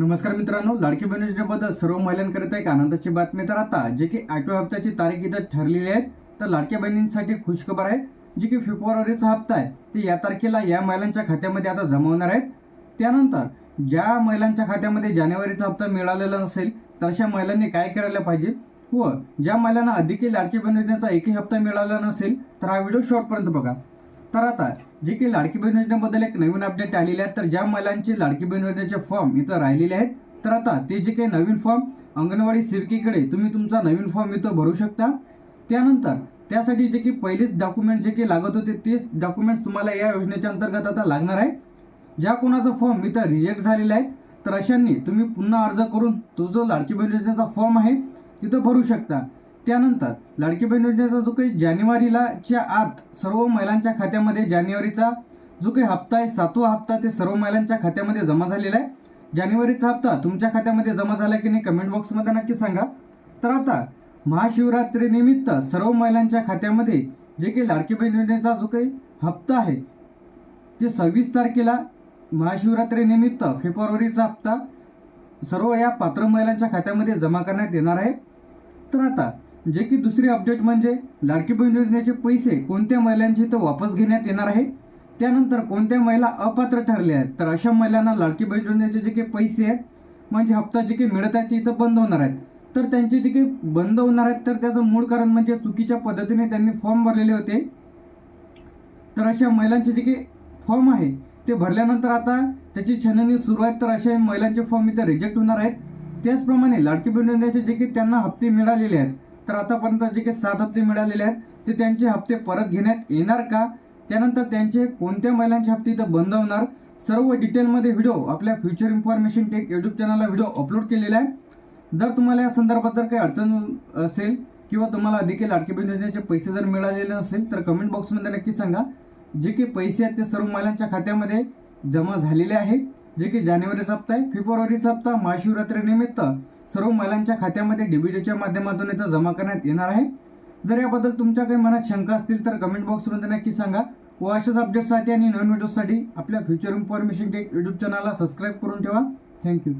नमस्कार मित्रांनो लाडकी बहिणीच्याबद्दल सर्व महिलांकरिता एक आनंदाची बातमी तर आता जे की आठव्या हप्त्याची तारीख इथं ठरलेली आहे तर लाडक्या बहिणींसाठी खुशखबर आहे जे की फेब्रुवारीचा हप्ता आहे ते या तारखेला या महिलांच्या खात्यामध्ये आता जमा होणार आहेत. त्यानंतर ज्या महिलांच्या खात्यामध्ये जानेवारीचा हप्ता मिळालेला नसेल तर अशा महिलांनी काय करायला पाहिजे? व ज्या महिलांना अधिकही लाडकी बहिणीचा एकही हप्ता मिळाला नसेल तर हा व्हिडिओ शॉर्टपर्यंत बघा. तर आता जे की लाडकी बहीण योजनेबद्दल एक नवीन अपडेट आलेले आहेत तर ज्या महिलांचे लाडकी बहीण योजनेचे फॉर्म इथं राहिलेले आहेत तर आता ते जे काही नवीन फॉर्म अंगणवाडी सेविकेकडे तुम्ही तुमचा नवीन फॉर्म इथं भरू शकता. त्यानंतर त्यासाठी जे की पहिलेच डॉक्युमेंट जे काही लागत होते तेच डॉक्युमेंट्स तुम्हाला या योजनेच्या अंतर्गत आता लागणार आहे. ज्या कोणाचा फॉर्म इथं रिजेक्ट झालेला आहे तर अशांनी तुम्ही पुन्हा अर्ज करून तो जो लाडकी बहीण योजनेचा फॉर्म आहे तिथं भरू शकता. त्यानंतर लाडकी बहीण योजनेचा जो काही जानेवारीला च्या आत सर्व महिलांच्या खात्यामध्ये जानेवारीचा जो काही हप्ता आहे सातवा हप्ता ते सर्व महिलांच्या खात्यामध्ये जमा झालेला आहे. जानेवारीचा हप्ता तुमच्या खात्यामध्ये जमा झाला की नाही कमेंट बॉक्समध्ये नक्की सांगा. तर आता महाशिवरात्रीनिमित्त सर्व महिलांच्या खात्यामध्ये जे काही लाडकी बहीण योजनेचा जो काही हप्ता आहे ते सव्वीस तारखेला महाशिवरात्रीनिमित्त फेब्रुवारीचा हप्ता सर्व या पात्र महिलांच्या खात्यामध्ये जमा करण्यात येणार आहे. तर आता जे की दुसरी अपडेट म्हणजे लाडकी बहीण योजनेचे पैसे कोणत्या महिलांचे इथं वापस घेण्यात येणार आहे? त्यानंतर कोणत्या महिला अपात्र ठरल्या आहेत? तर अशा महिलांना लाडकी बहीण योजनेचे जे काही पैसे आहेत म्हणजे हप्ता जे काही मिळत आहेत ते इथं बंद होणार आहेत. तर त्यांचे जे काही बंद होणार आहेत तर त्याचं मूळ कारण म्हणजे चुकीच्या पद्धतीने त्यांनी फॉर्म भरलेले होते. तर अशा महिलांचे जे काही फॉर्म आहे ते भरल्यानंतर आता त्याची छाननी सुरू आहे तर अशा महिलांचे फॉर्म इथे रिजेक्ट होणार आहेत. त्याचप्रमाणे लाडकी बहीण योजनेचे जे काही त्यांना हप्ते मिळालेले आहेत तर आतापर्यंत जे काही सात हप्ते मिळालेले आहेत ते त्यांचे हप्ते परत घेण्यात येणार का? त्यानंतर त्यांचे कोणत्या महिलांचे हप्ते इथं बंद होणार? सर्व डिटेलमध्ये व्हिडिओ आपल्या फ्युचर इन्फॉर्मेशन टेक यूट्यूब चॅनलला व्हिडिओ अपलोड केलेला आहे. जर तुम्हाला या संदर्भात जर काही अडचण असेल किंवा तुम्हाला अधिक लाडकी योजनेचे पैसे जर मिळालेले नसेल तर कमेंट बॉक्समध्ये नक्की सांगा. जे काही पैसे आहेत ते सर्व महिलांच्या खात्यामध्ये जमा झालेले आहे. जे की जानेवारीचा हप्ता आहे फेब्रुवारीचा हप्ता महाशिवरात्रीनिमित्त सर्व महिलांच्या खात्यामध्ये डीबीटीच्या माध्यमातून इथं जमा करण्यात येणार आहे. जर याबद्दल तुमच्या काही मनात शंका असतील तर कमेंट बॉक्समध्ये नक्की सांगा. व अशाच अपडेटसाठी आणि नवीन व्हिडिओसाठी आपल्या फ्युचर इन्फॉर्मेशन टेक यूट्यूब चॅनलला सबस्क्राईब करून ठेवा. Thank you